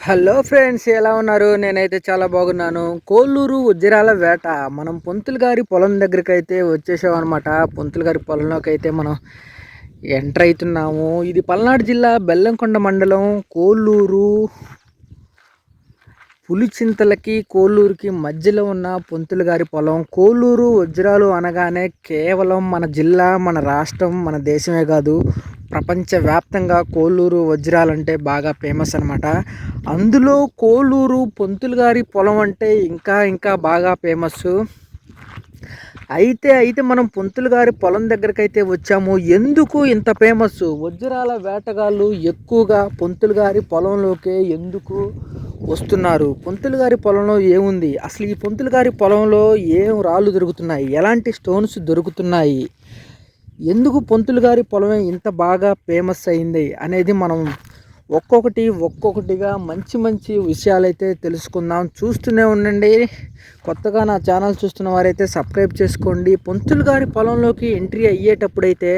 Hello friends ఎలా ఉన్నారు? నేనైతే చాలా బాగున్నాను. కోల్లూరు ఉజ్జరాల వేట. మనం పొంతులు గారి పొలం దగ్గరికి అయితే వచ్చేసాం అనమాట పొంతులు గారి పొలంలోకి అయితే మనం ఎంటర్ అవుతున్నాము. ఇది పల్నాడు జిల్లా బెల్లంకొండ మండలం కోల్లూరు పులిచింతలకి కోల్లూరుకి మధ్యలో ఉన్న పొంతులు గారి పొలం. కోలూరు వజ్రాలు అనగానే కేవలం మన జిల్లా మన రాష్ట్రం మన దేశమే కాదు ప్రపంచవ్యాప్తంగా కోల్లూరు వజ్రాలంటే బాగా ఫేమస్ అనమాట అందులో కోలూరు పొంతులు గారి పొలం అంటే ఇంకా ఇంకా బాగా ఫేమస్. అయితే అయితే మనం పొంతులు గారి పొలం దగ్గరికి అయితే వచ్చాము. ఎందుకు ఇంత ఫేమస్? వజ్రాల వేటగాళ్ళు ఎక్కువగా పొంతులు గారి పొలంలోకే ఎందుకు వస్తున్నారు. పొంతులు గారి పొలంలో ఏముంది? అసలు ఈ పొంతులు గారి పొలంలో ఏం రాళ్ళు దొరుకుతున్నాయి? ఎలాంటి స్టోన్స్ దొరుకుతున్నాయి? ఎందుకు పొంతులు గారి పొలమే ఇంత బాగా ఫేమస్ అయింది? అనేది మనం ఒక్కొక్కటి ఒక్కొక్కటిగా మంచి మంచి విషయాలైతే తెలుసుకుందాం. చూస్తూనే ఉండండి. కొత్తగా నా ఛానల్ చూస్తున్న వారైతే సబ్స్క్రైబ్ చేసుకోండి. పొంతులు గారి పొలంలోకి ఎంట్రీ అయ్యేటప్పుడైతే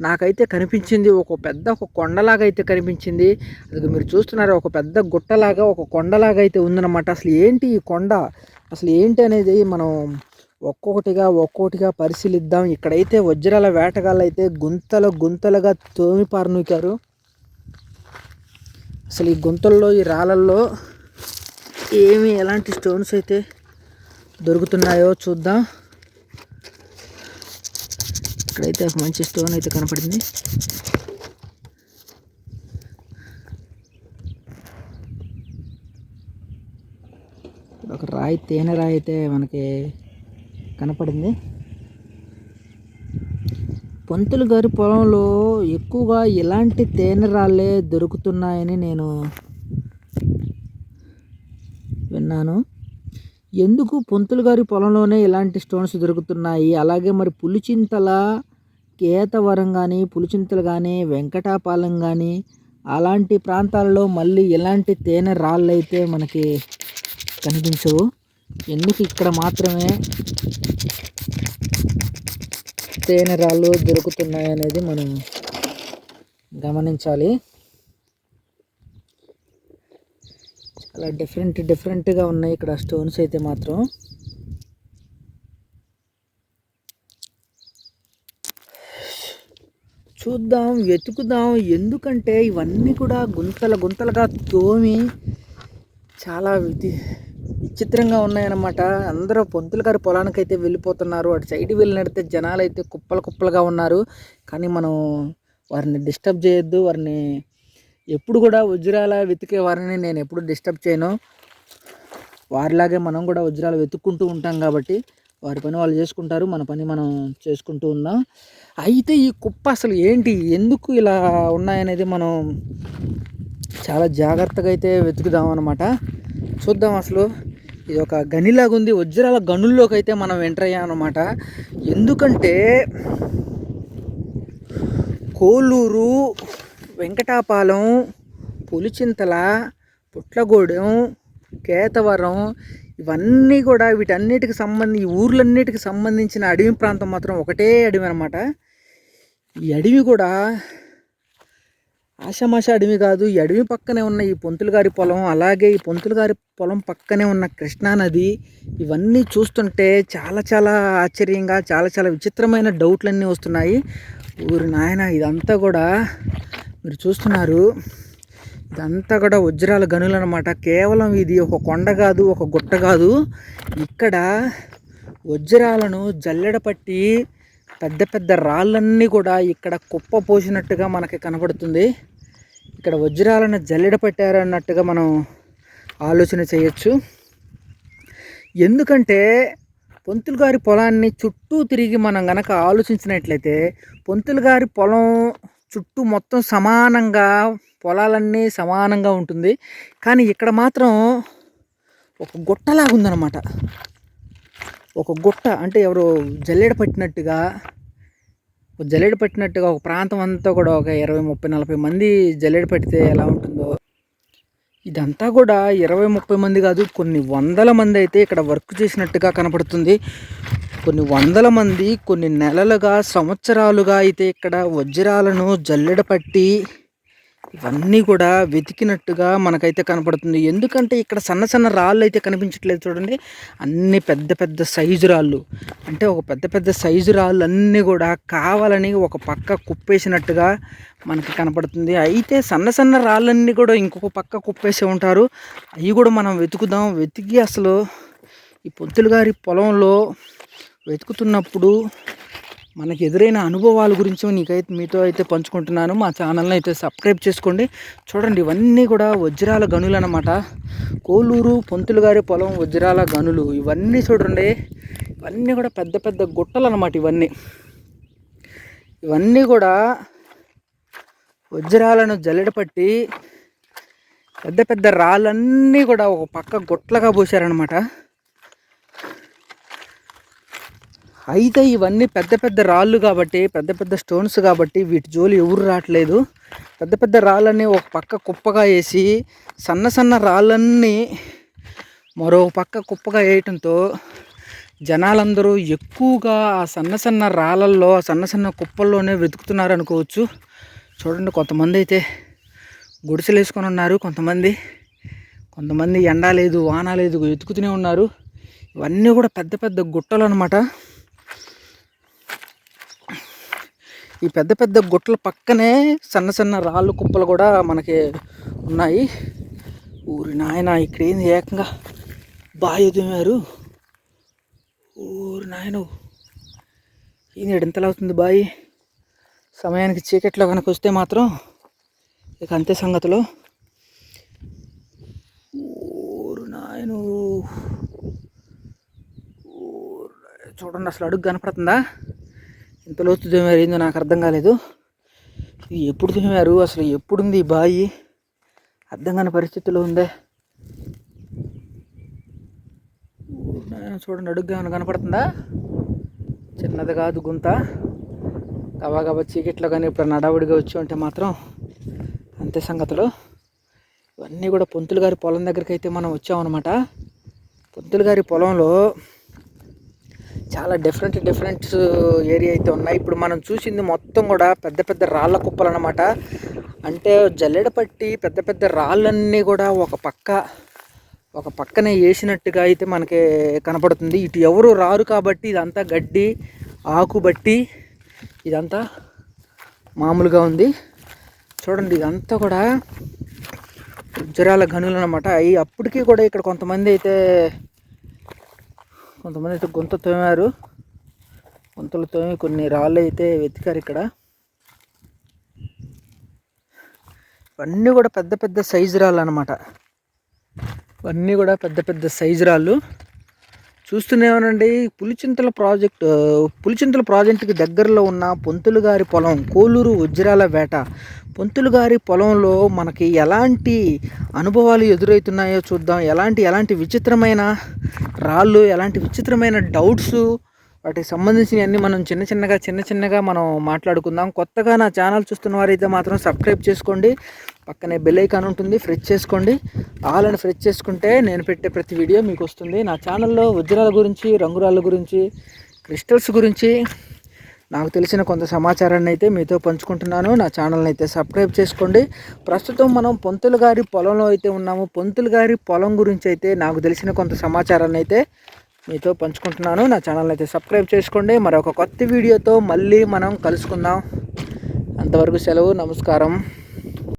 నాకైతే కనిపించింది ఒక పెద్ద ఒక కొండలాగా అయితే కనిపించింది. అది మీరు చూస్తున్నారు? ఒక పెద్ద గుట్టలాగా ఒక కొండలాగా అయితే ఉందన్నమాట. అసలు ఏంటి ఈ కొండ? అసలు ఏంటి అనేది మనం ఒక్కొక్కటిగా ఒక్కొక్కటిగా పరిశీలిద్దాం. ఇక్కడైతే వజ్రాల వేటగాళ్ళు అయితే గుంతలు గుంతలుగా తోమి పారనూకారు అసలు ఈ గుంతల్లో ఈ రాళ్ళల్లో ఏమి ఎలాంటి స్టోన్స్ అయితే దొరుకుతున్నాయో చూద్దాం. ఇక్కడైతే ఒక మంచి స్టోన్ అయితే కనపడింది. ఒక రాయి తేనె రాయి అయితే మనకి కనపడింది. పంతులు గారి పొలంలో ఎక్కువగా ఇలాంటి తేనె రాళ్ళే దొరుకుతున్నాయని నేను విన్నాను. ఎందుకు పొంతులు గారి పొలంలోనే ఇలాంటి స్టోన్స్ దొరుకుతున్నాయి? అలాగే మరి పులిచింతల కేతవరం కానీ పులిచింతలు కానీ వెంకటాపాలెం కానీ అలాంటి ప్రాంతాలలో మళ్ళీ ఎలాంటి తేనె రాళ్ళు అయితే మనకి కనిపించవు. ఎందుకు ఇక్కడ మాత్రమే తేనె రాళ్ళు దొరుకుతున్నాయి అనేది మనం గమనించాలి. చాలా డిఫరెంట్ డిఫరెంట్గా ఉన్నాయి ఇక్కడ స్టోన్స్ అయితే మాత్రం. చూద్దాం వెతుకుదాం. ఎందుకంటే ఇవన్నీ కూడా గుంతల గుంతలుగా తోమి చాలా విధి విచిత్రంగా ఉన్నాయన్నమాట. అందరూ పొంతుల గారి పొలానికి అయితే వెళ్ళిపోతున్నారు. అటు సైడ్ వెళ్ళినడితే జనాలు అయితే కుప్పలు కుప్పలుగా ఉన్నారు. కానీ మనం వారిని డిస్టర్బ్ చేయొద్దు. వారిని ఎప్పుడు కూడా వజ్రాల వెతికే వారిని నేను ఎప్పుడు డిస్టర్బ్ చేయను. వారిలాగే మనం కూడా వజ్రాలు వెతుక్కుంటూ ఉంటాం కాబట్టి వారి పని వాళ్ళు చేసుకుంటారు. మన పని మనం చేసుకుంటూ ఉన్నాం అయితే ఈ కుప్ప అసలు ఏంటి? ఎందుకు ఇలా ఉన్నాయనేది మనం చాలా జాగ్రత్తగా అయితే వెతుకుదాం అనమాట చూద్దాం అసలు. ఇది ఒక గనిలాగా ఉంది వజ్రాల గనుల్లోకి అయితే మనం ఎంటర్ అయ్యామన్నమాట ఎందుకంటే కోలూరు వెంకటాపాలెం పులిచింతల పుట్లగూడెం కేతవరం ఇవన్నీ కూడా వీటన్నిటికి సంబంధించి ఈ ఊర్లన్నిటికి సంబంధించిన అడవి ప్రాంతం మాత్రం ఒకటే అడవి అనమాట ఈ అడవి కూడా ఆషామాష అడవి కాదు ఈ అడవి పక్కనే ఉన్న ఈ పొంతులు గారి పొలం అలాగే ఈ పొంతులు గారి పొలం పక్కనే ఉన్న కృష్ణా నది ఇవన్నీ చూస్తుంటే చాలా చాలా ఆశ్చర్యంగా చాలా చాలా విచిత్రమైన డౌట్లన్నీ వస్తున్నాయి. ఊరి నాయన ఇదంతా కూడా మీరు చూస్తున్నారు. ఇదంతా కూడా వజ్రాల గనులు అనమాట కేవలం ఇది ఒక కొండ కాదు ఒక గుట్ట కాదు. ఇక్కడ వజ్రాలను జల్లెడ పట్టి పెద్ద పెద్ద రాళ్ళన్నీ కూడా ఇక్కడ కుప్ప పోసినట్టుగా మనకి కనబడుతుంది. ఇక్కడ వజ్రాలను జల్లెడ పెట్టారన్నట్టుగా మనం ఆలోచన చేయొచ్చు. ఎందుకంటే పొంతులు గారి పొలాన్ని చుట్టూ తిరిగి మనం గనక ఆలోచించినట్లయితే పొంతులు గారి పొలం చుట్టూ మొత్తం సమానంగా పొలాలన్నీ సమానంగా ఉంటుంది. కానీ ఇక్కడ మాత్రం ఒక గుట్టలాగా ఉందన్నమాట ఒక గుట్ట అంటే ఎవరు జల్లెడ పట్టినట్టుగా జల్లెడ పట్టినట్టుగా ఒక ప్రాంతం అంతా కూడా ఒక ఇరవై ముప్పై నలభై మంది జల్లెడ పెడితే ఎలా ఉంటుందో. ఇదంతా కూడా ఇరవై ముప్పై మంది కాదు కొన్ని వందల మంది అయితే ఇక్కడ వర్క్ చేసినట్టుగా కనపడుతుంది. కొన్ని వందల మంది కొన్ని నెలలుగా సంవత్సరాలుగా అయితే ఇక్కడ వజ్రాలను జల్లెడ పట్టి ఇవన్నీ కూడా వెతికినట్టుగా మనకైతే కనపడుతుంది. ఎందుకంటే ఇక్కడ సన్న సన్న రాళ్ళు అయితే కనిపించట్లేదు చూడండి. అన్ని పెద్ద పెద్ద సైజు రాళ్ళు. అంటే ఒక పెద్ద పెద్ద సైజు రాళ్ళు అన్నీ కూడా కావాలని ఒక పక్క కుప్పేసినట్టుగా మనకి కనపడుతుంది. అయితే సన్న సన్న రాళ్ళన్నీ కూడా ఇంకొక పక్క కుప్పేసి ఉంటారు. అవి కూడా మనం వెతుకుదాం. వెతికి అసలు ఈ పొత్తులు గారి పొలంలో వెతుకుతున్నప్పుడు మనకి ఎదురైన అనుభవాల గురించి నీకైతే మీతో అయితే పంచుకుంటున్నాను. మా ఛానల్ని అయితే సబ్స్క్రైబ్ చేసుకోండి. చూడండి ఇవన్నీ కూడా వజ్రాల గనులు అనమాట కోలూరు పొంతులు గారి పొలం వజ్రాల గనులు. ఇవన్నీ చూడండి. ఇవన్నీ కూడా పెద్ద పెద్ద గుట్టలు అనమాట ఇవన్నీ. ఇవన్నీ కూడా వజ్రాలను జల్లెడపట్టి పెద్ద పెద్ద రాళ్ళన్నీ కూడా ఒక పక్క గుట్టలుగా పోసారనమాట అయితే ఇవన్నీ పెద్ద పెద్ద రాళ్ళు కాబట్టి పెద్ద పెద్ద స్టోన్స్ కాబట్టి వీటి జోలి ఎవరు రావట్లేదు. పెద్ద పెద్ద రాళ్ళని ఒక పక్క కుప్పగా వేసి సన్న సన్న రాళ్ళన్నీ మరో పక్క కుప్పగా వేయటంతో జనాలందరూ ఎక్కువగా ఆ సన్న సన్న రాళ్ళల్లో ఆ సన్న సన్న కుప్పల్లోనే వెతుకుతున్నారు అనుకోవచ్చు. చూడండి కొంతమంది అయితే గుడిసెలు వేసుకొని ఉన్నారు కొంతమంది కొంతమంది ఎండ లేదు వాన లేదు వెతుకుతూనే ఉన్నారు. ఇవన్నీ కూడా పెద్ద పెద్ద గుట్టలు అనమాట ఈ పెద్ద పెద్ద గుట్టల పక్కనే సన్న సన్న రాళ్ళు కుప్పలు కూడా మనకి ఉన్నాయి. ఊరి నాయన ఇక్కడ ఏంది ఏకంగా బావి ఎదిమారు ఊరి నాయన ఏంది ఎంతలా అవుతుంది బాయి సమయానికి చీకట్లో కనుక వస్తే మాత్రం ఇక అంతే సంగతులు. ఊరు నాయను చూడండి అసలు అడుగు కనపడుతుందా? ఇంత లోతు దిగారు ఏందో నాకు అర్థం కాలేదు. ఇది ఎప్పుడు దిగారు అసలు ఎప్పుడుంది ఈ బాయి? అర్థం కాని పరిస్థితిలో ఉందే. చూడండి అడుగుగా ఏమైనా కనపడుతుందా? చిన్నది కాదు గుంత. గబా గబా చీకట్లో కానీ ఇప్పుడు నడవడిగా వచ్చి ఉంటే మాత్రం అంతే సంగతులు. ఇవన్నీ కూడా పొంతులు గారి పొలం దగ్గరికి అయితే మనం వచ్చామన్నమాట. పొంతులు గారి పొలంలో చాలా డిఫరెంట్ డిఫరెంట్ ఏరియా అయితే ఉన్నాయి. ఇప్పుడు మనం చూసింది మొత్తం కూడా పెద్ద పెద్ద రాళ్ళ కుప్పలు అనమాట అంటే జల్లెడ పట్టి పెద్ద పెద్ద రాళ్ళన్నీ కూడా ఒక పక్క ఒక పక్కనే వేసినట్టుగా అయితే మనకి కనపడుతుంది. ఇటు ఎవరు రారు కాబట్టి ఇదంతా గడ్డి ఆకు బట్టి ఇదంతా మామూలుగా ఉంది. చూడండి ఇదంతా కూడా ఉజ్జరాల గనులు అనమాట అవి అప్పటికీ కూడా ఇక్కడ కొంతమంది అయితే కొంతమంది అయితే గుంత తోమారు. గుంతలు తోమి కొన్ని రాళ్ళు అయితే వెతికారు ఇక్కడ. ఇవన్నీ కూడా పెద్ద పెద్ద సైజు రాళ్ళు అనమాట ఇవన్నీ కూడా పెద్ద పెద్ద సైజు రాళ్ళు. చూస్తున్నామనండి పులిచింతల ప్రాజెక్ట్ పులిచింతల ప్రాజెక్టుకి దగ్గరలో ఉన్న పొంతులు గారి పొలం కోలూరు వజ్రాల వేట. పంతులు గారి పొలంలో మనకి ఎలాంటి అనుభవాలు ఎదురవుతున్నాయో చూద్దాం. ఎలాంటి ఎలాంటి విచిత్రమైన రాళ్ళు ఎలాంటి విచిత్రమైన డౌట్స్ వాటికి సంబంధించినవన్నీ మనం చిన్న చిన్నగా చిన్న చిన్నగా మనం మాట్లాడుకుందాం. కొత్తగా నా ఛానల్ చూస్తున్న వారైతే మాత్రం సబ్స్క్రైబ్ చేసుకోండి. పక్కనే బెల్ ఐకాన్ ఉంటుంది ఫ్రెష్ చేసుకోండి. ఆల్ అని ఫ్రెష్ చేసుకుంటే నేను పెట్టే ప్రతి వీడియో మీకు వస్తుంది. నా ఛానల్లో వజ్రాల గురించి రంగురాళ్ళ గురించి క్రిస్టల్స్ గురించి నాకు తెలిసిన కొంత సమాచారాన్ని అయితే మీతో పంచుకుంటున్నాను. నా ఛానల్ని అయితే సబ్స్క్రైబ్ చేసుకోండి. ప్రస్తుతం మనం పొంతులు గారి పొలంలో అయితే ఉన్నాము. పొంతులు గారి పొలం గురించి అయితే నాకు తెలిసిన కొంత సమాచారాన్ని అయితే మీతో పంచుకుంటున్నాను. నా ఛానల్ అయితే సబ్స్క్రైబ్ చేసుకోండి. మరొక కొత్త వీడియోతో మళ్ళీ మనం కలుసుకుందాం. అంతవరకు సెలవు నమస్కారం.